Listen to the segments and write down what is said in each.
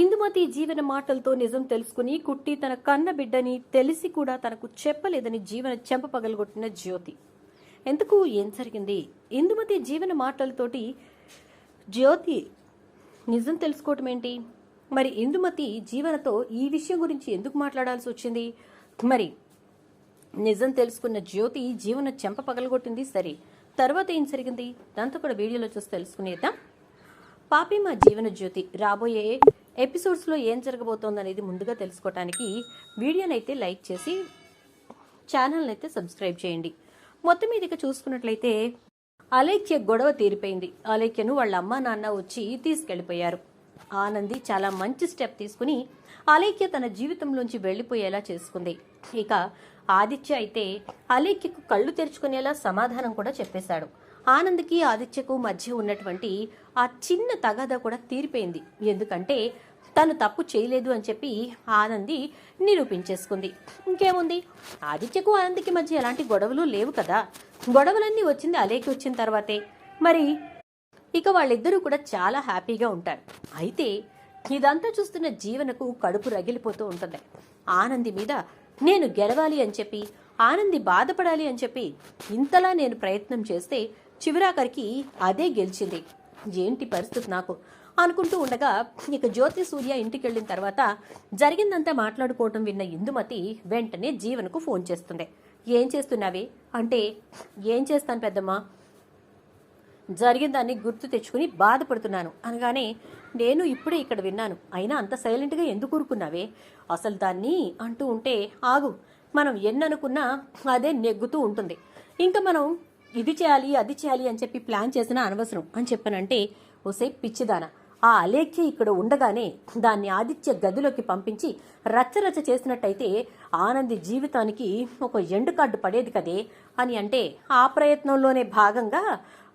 ఇందుమతి జీవన మాటలతో నిజం తెలుసుకుని కుట్టి తన కన్న బిడ్డని తెలిసి కూడా తనకు చెప్పలేదని జీవన చెంప పగలగొట్టిన జ్యోతి. ఎందుకు? ఏం జరిగింది? ఇందుమతి జీవన మాటలతోటి జ్యోతి నిజం తెలుసుకోవటం ఏంటి? మరి ఇందుమతి జీవనతో ఈ విషయం గురించి ఎందుకు మాట్లాడాల్సి వచ్చింది? మరి నిజం తెలుసుకున్న జ్యోతి జీవన చెంప పగలగొట్టింది. సరే తర్వాత ఏం జరిగింది? దాంతో కూడా వీడియోలో చూసి తెలుసుకునేద్దాం. పాపి మా జీవన జ్యోతి రాబోయే ఎపిసోడ్స్లో ఏం జరగబోతోందనేది ముందుగా తెలుసుకోవటానికి వీడియోనైతే లైక్ చేసి ఛానల్ని అయితే సబ్స్క్రైబ్ చేయండి. మొత్తం మీదకి చూసుకున్నట్లయితే అలేఖ్య గొడవ తీరిపోయింది. అలేఖ్యను వాళ్ళ అమ్మ నాన్న వచ్చి తీసుకెళ్ళిపోయారు. ఆనంది చాలా మంచి స్టెప్ తీసుకుని అలేఖ్య తన జీవితంలోంచి వెళ్ళిపోయేలా చేసుకుంది. ఇక ఆదిత్య అయితే అలేఖ్యకు కళ్ళు తెరుచుకునేలా సమాధానం కూడా చెప్పేశాడు. ఆనంద్కి ఆదిత్యకు మధ్య ఉన్నటువంటి ఆ చిన్న తగాద కూడా తీరిపోయింది. ఎందుకంటే తను తప్పు చేయలేదు అని చెప్పి ఆనంది నిరూపించేసుకుంది. ఇంకేముంది? ఆదిత్యకు ఆనందికి మధ్య ఎలాంటి గొడవలు లేవు కదా. గొడవలన్నీ వచ్చింది అలేకి వచ్చిన తర్వాతే. మరి ఇక వాళ్ళిద్దరూ కూడా చాలా హ్యాపీగా ఉంటారు. అయితే ఇదంతా చూస్తున్న జీవనకు కడుపు రగిలిపోతూ ఉంటుంది. ఆనంది మీద నేను గెలవాలి అని చెప్పి ఆనంది బాధపడాలి అని చెప్పి ఇంతలా నేను ప్రయత్నం చేస్తే చివరాఖరికి అదే గెలిచింది. ఏంటి పరిస్థితి నాకు? అనుకుంటూ ఉండగా ఇక జ్యోతి సూర్య ఇంటికి వెళ్ళిన తర్వాత జరిగిందంతా మాట్లాడుకోవటం విన్న ఇందుమతి వెంటనే జీవనకు ఫోన్ చేస్తుంది. ఏం చేస్తున్నావే? అంటే ఏం చేస్తాను పెద్దమ్మా? జరిగిన దాన్ని గుర్తు తెచ్చుకుని బాధపడుతున్నాను. అనగానే నేను ఇప్పుడే ఇక్కడ విన్నాను. అయినా అంత సైలెంట్గా ఎందుకు ఊరుకున్నావే? అసలు దాన్ని అంటూ ఉంటే ఆగు. మనం ఎన్ననుకున్నా అదే నెగ్గుతూ ఉంటుంది. ఇంకా మనం ఇది చేయాలి అది చేయాలి అని చెప్పి ప్లాన్ చేసిన అనవసరం అని చెప్పానంటే ఓసే పిచ్చిదాన. ఆ అలేఖ్య ఇక్కడ ఉండగానే దాన్ని ఆదిత్య గదిలోకి పంపించి రచ్చరచ్చ చేసినట్టయితే ఆనంది జీవితానికి ఒక ఎండు కార్డు పడేది కదే అని అంటే ఆ ప్రయత్నంలోనే భాగంగా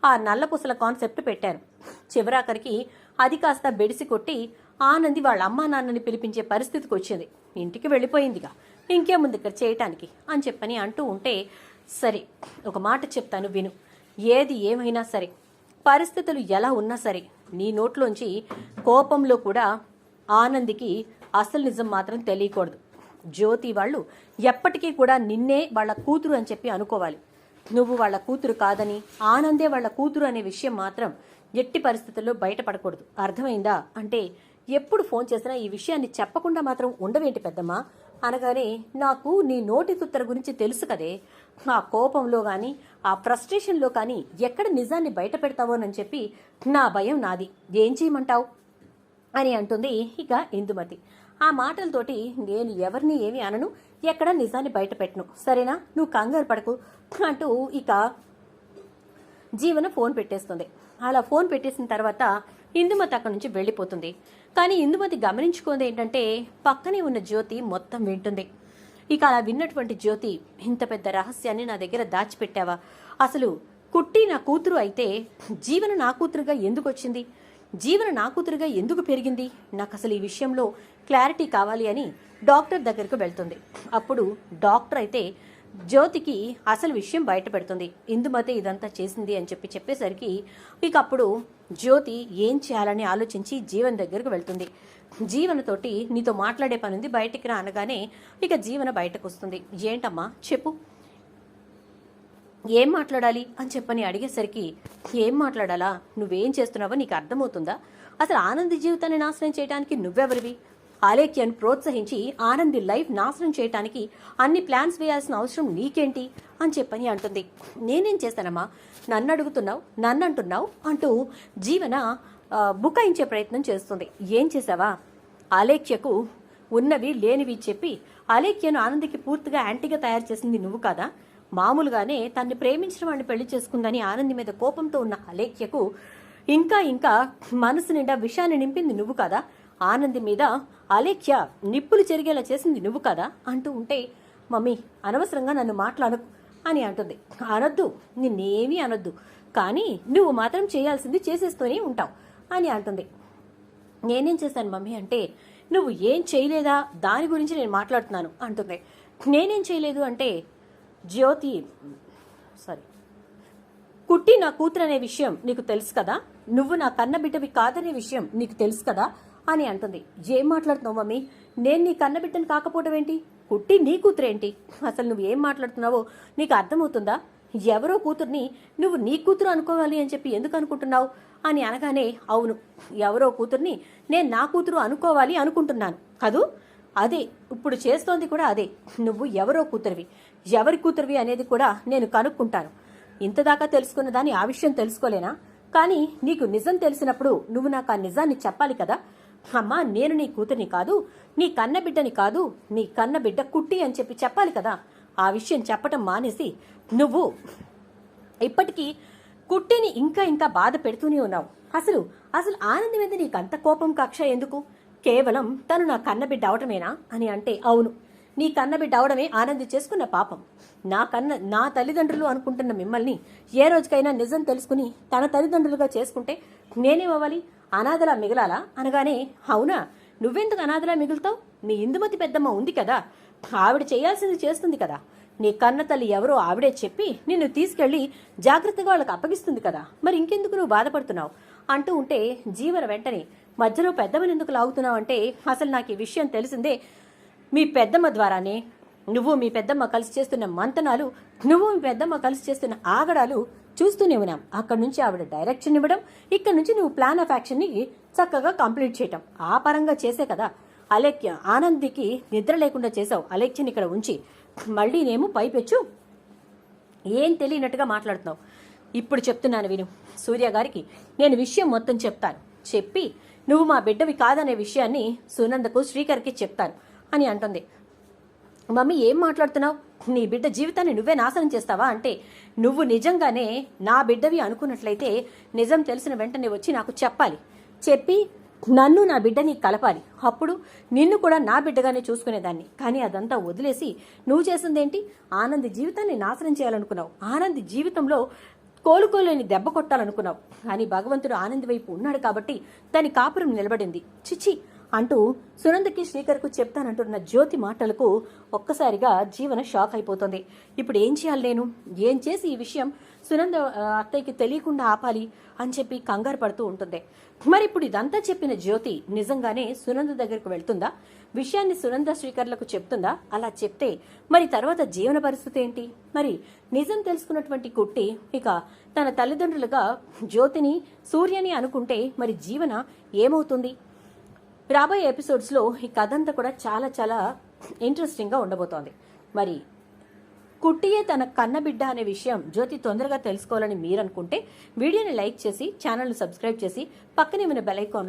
ఆ నల్లపూసల కాన్సెప్ట్ పెట్టారు. చివరాఖరికి అది కాస్త బెడిసి కొట్టి ఆనంది వాళ్ళ అమ్మా నాన్నని పిలిపించే పరిస్థితికి వచ్చింది. ఇంటికి వెళ్ళిపోయిందిగా. ఇంకేముంది ఇక్కడ చేయటానికి అని చెప్పని అంటూ ఉంటే సరే ఒక మాట చెప్తాను విను. ఏది ఏమైనా సరే పరిస్థితులు ఎలా ఉన్నా సరే నీ నోట్లోంచి కోపంలో కూడా ఆనందికి అసలు నిజం మాత్రం తెలియకూడదు. జ్యోతి వాళ్ళు ఎప్పటికీ కూడా నిన్నే వాళ్ళ కూతురు అని చెప్పి అనుకోవాలి. నువ్వు వాళ్ళ కూతురు కాదని ఆనందే వాళ్ళ కూతురు అనే విషయం మాత్రం ఎట్టి పరిస్థితుల్లో బయటపడకూడదు. అర్థమైందా? అంటే ఎప్పుడు ఫోన్ చేసినా ఈ విషయాన్ని చెప్పకుండా మాత్రం ఉండవేంటి పెద్దమ్మా? అనగానే నాకు నీ నోటి తుత్తర గురించి తెలుసు కదే. ఆ కోపంలో కానీ ఆ ఫ్రస్ట్రేషన్లో కానీ ఎక్కడ నిజాన్ని బయట పెడతావోనని చెప్పి నా భయం నాది. ఏం చేయమంటావు? అని అంటుంది ఇక ఇందుమతి. ఆ మాటలతోటి నేను ఎవరిని ఏమి అనను ఎక్కడ నిజాన్ని బయట పెట్టను. సరేనా? నువ్వు కంగారు పడకు అంటూ ఇక జీవన ఫోన్ పెట్టేస్తుంది. అలా ఫోన్ పెట్టేసిన తర్వాత ఇందుమతి అక్కడి నుంచి వెళ్ళిపోతుంది. కానీ ఇందుమతి గమనించుకుంది ఏంటంటే పక్కనే ఉన్న జ్యోతి మొత్తం వింటుంది. ఇక అలా విన్నటువంటి జ్యోతి ఇంత పెద్ద రహస్యాన్ని నా దగ్గర దాచిపెట్టావా? అసలు కుట్టి నా కూతురు అయితే జీవన నా కూతురుగా ఎందుకు వచ్చింది? జీవన నా కూతురుగా ఎందుకు పెరిగింది? నాకు అసలు ఈ విషయంలో క్లారిటీ కావాలి అని డాక్టర్ దగ్గరకు వెళ్తుంది. అప్పుడు డాక్టర్ అయితే జ్యోతికి అసలు విషయం బయట పెడుతుంది. ఇందుమతే ఇదంతా చేసింది అని చెప్పి చెప్పేసరికి ఇక అప్పుడు జ్యోతి ఏం చేయాలని ఆలోచించి జీవన్ దగ్గరకు వెళ్తుంది. జీవనతోటి నీతో మాట్లాడే పని ఉంది బయటికి రా అనగానే ఇక జీవన బయటకు వస్తుంది. ఏంటమ్మా? చెప్పు. ఏం మాట్లాడాలి? అని చెప్పని అడిగేసరికి ఏం మాట్లాడాలా? నువ్వేం చేస్తున్నావో నీకు అర్థమవుతుందా? అసలు ఆనంది జీవితాన్ని నాశనం చేయడానికి నువ్వెవరివి? ఆలేఖ్యను ప్రోత్సహించి ఆనంది లైఫ్ నాశనం చేయటానికి అన్ని ప్లాన్స్ వేయాల్సిన అవసరం నీకేంటి అని చెప్పని అంటుంది. నేనేం చేస్తానమ్మా నన్ను అడుగుతున్నావు నన్ను అంటున్నావు అంటూ జీవన బుకాయించే ప్రయత్నం చేస్తుంది. ఏం చేసావా ఆలేఖ్యకు ఉన్నవి లేనివి చెప్పి అలేఖ్యను ఆనందికి పూర్తిగా యాంటీగా తయారు చేసింది నువ్వు కాదా? మామూలుగానే తన్ని ప్రేమించిన వాడిని పెళ్ళి చేసుకుందని ఆనంది మీద కోపంతో ఉన్న అలేఖ్యకు ఇంకా ఇంకా మనసు నిండా విషాన్ని నింపింది నువ్వు కదా? ఆనంది మీద అలేఖ్య నిప్పులు చెరిగేలా చేసింది నువ్వు కదా? అంటూ ఉంటే మమ్మీ అనవసరంగా నన్ను మాట్లాడకు అని అంటుంది. అనొద్దు నిన్నేమీ అనొద్దు కానీ నువ్వు మాత్రం చేయాల్సింది చేసేస్తూనే ఉంటావు అని అంటుంది. నేనేం చేశాను మమ్మీ అంటే నువ్వు ఏం చేయలేదా? దాని గురించి నేను మాట్లాడుతున్నాను అంటుంది. నేనేం చేయలేదు అంటే జ్యోతి సారీ కుట్టి నా కూతురు అనే విషయం నీకు తెలుసు కదా? నువ్వు నా కన్న బిడ్డవి కాదనే విషయం నీకు తెలుసు కదా? అని అంటుంది. ఏం మాట్లాడుతున్నావు మమ్మీ? నేను నీ కన్నబిడ్డను కాకపోవడం ఏంటి? కుట్టి నీ కూతురేంటి అసలు నువ్వు ఏం మాట్లాడుతున్నావో నీకు అర్థమవుతుందా? ఎవరో కూతుర్ని నువ్వు నీ కూతురు అనుకోవాలి అని చెప్పి ఎందుకు అనుకుంటున్నావు? అని అనగానే అవును ఎవరో కూతుర్ని నేను నా కూతురు అనుకోవాలి అనుకుంటున్నాను. కదూ? అదే ఇప్పుడు చేస్తోంది కూడా అదే. నువ్వు ఎవరో కూతురివి? ఎవరి కూతురివి అనేది కూడా నేను కనుక్కుంటాను. ఇంతదాకా తెలుసుకున్న దాని ఆ విషయం తెలుసుకోలేనా? కానీ నీకు నిజం తెలిసినప్పుడు నువ్వు నాకు ఆ నిజాన్ని చెప్పాలి కదా? అమ్మా నేను నీ కూతుర్ని కాదు నీ కన్న బిడ్డని కాదు నీ కన్న బిడ్డ కుట్టి అని చెప్పి చెప్పాలి కదా. ఆ విషయం చెప్పటం మానేసి నువ్వు ఇప్పటికీ కుట్టిని ఇంకా ఇంకా బాధ పెడుతూనే ఉన్నావు. అసలు అసలు ఆనందం మీద నీకు అంత కోపం కక్ష ఎందుకు? కేవలం తను నా కన్నబిడ్డ అవటమేనా? అని అంటే అవును. నీ కన్నబిడ్డ అవడమే ఆనంది చేసుకున్న పాపం. నా కన్న నా తల్లిదండ్రులు అనుకుంటున్న మిమ్మల్ని ఏ రోజుకైనా నిజం తెలుసుకుని తన తల్లిదండ్రులుగా చేసుకుంటే నేనేమవ్వాలి? అనాథలా మిగలాలా? అనగానే అవునా? నువ్వెందుకు అనాథలా మిగులుతావు? నీ ఇందుమతి పెద్దమ్మ ఉంది కదా. ఆవిడ చేయాల్సింది చేస్తుంది కదా. నీ కన్న తల్లి ఎవరో ఆవిడే చెప్పి నిన్ను తీసుకెళ్ళి జాగ్రత్తగా వాళ్ళకి అప్పగిస్తుంది కదా. మరి ఇంకెందుకు నువ్వు బాధపడుతున్నావు? అంటూ ఉంటే జీవన వెంటనే మధ్యలో పెద్దమ్మని ఎందుకు లాగుతున్నావు అంటే అసలు నాకు ఈ విషయం తెలిసిందే మీ పెద్దమ్మ ద్వారానే నువ్వు మీ పెద్దమ్మ కలిసి చేస్తున్న మంతనాలు నువ్వు మీ పెద్దమ్మ కలిసి చేస్తున్న ఆగడాలు చూస్తూనే ఉన్నాం. అక్కడి నుంచి ఆవిడ డైరెక్షన్ ఇవ్వడం ఇక్కడ నుంచి నువ్వు ప్లాన్ ఆఫ్ యాక్షన్ని చక్కగా కంప్లీట్ చేయటం. ఆ పరంగా చేసే కదా. అలెక్య ఆనందికి నిద్ర లేకుండా చేసావు. అలెక్యని ఇక్కడ ఉంచి మళ్ళీ నేమో పైపెచ్చు. ఏం తెలియనట్టుగా మాట్లాడుతున్నావు? ఇప్పుడు చెప్తున్నాను విను. సూర్య గారికి నేను విషయం మొత్తం చెప్తాను. చెప్పి నువ్వు మా బిడ్డవి కాదనే విషయాన్ని సునందకు శ్రీకర్కి చెప్తాను. అని అంటుంది. మమ్మీ ఏం మాట్లాడుతున్నావు? నీ బిడ్డ జీవితాన్ని నువ్వే నాశనం చేస్తావా? అంటే నువ్వు నిజంగానే నా బిడ్డవి అనుకున్నట్లయితే నిజం తెలిసిన వెంటనే వచ్చి నాకు చెప్పాలి. చెప్పి నన్ను నా బిడ్డని కలపాలి. అప్పుడు నిన్ను కూడా నా బిడ్డగానే చూసుకునేదాన్ని. కానీ అదంతా వదిలేసి నువ్వు చేసిందేంటి? ఆనంద్ జీవితాన్ని నాశనం చేయాలనుకున్నావు. ఆనంద్ జీవితంలో కోలుకోలేని దెబ్బ కొట్టాలనుకున్నావు. కానీ భగవంతుడు ఆనంద్ వైపు ఉన్నాడు కాబట్టి దాని కాపురం నిలబడింది. చిచి అంటూ సునందకి శ్రీకర్కు చెప్తానంటున్న జ్యోతి మాటలకు ఒక్కసారిగా జీవన షాక్ అయిపోతుంది. ఇప్పుడు ఏం చేయాలి నేను? ఏం చేసి ఈ విషయం సునంద అత్తయ్యకి తెలియకుండా ఆపాలి అని చెప్పి కంగారు పడుతూ ఉంటుంది. మరి ఇప్పుడు ఇదంతా చెప్పిన జ్యోతి నిజంగానే సునంద దగ్గరకు వెళ్తుందా? విషయాన్ని సునంద శ్రీకర్లకు చెప్తుందా? అలా చెప్తే మరి తర్వాత జీవన పరిస్థితి ఏంటి? మరి నిజం తెలుసుకున్నటువంటి కుట్టి ఇక తన తల్లిదండ్రులుగా జ్యోతిని సూర్యని అనుకుంటే మరి జీవన ఏమవుతుంది? రాబోయే ఎపిసోడ్స్లో ఈ కథ అంతా కూడా చాలా చాలా ఇంట్రెస్టింగ్గా ఉండబోతోంది. మరి కుట్టియే తన కన్నబిడ్డ అనే విషయం జ్యోతి తొందరగా తెలుసుకోవాలని మీరనుకుంటే వీడియోని లైక్ చేసి ఛానల్ను సబ్స్క్రైబ్ చేసి పక్కనే ఉన్న బెల్ ఐకాన్లో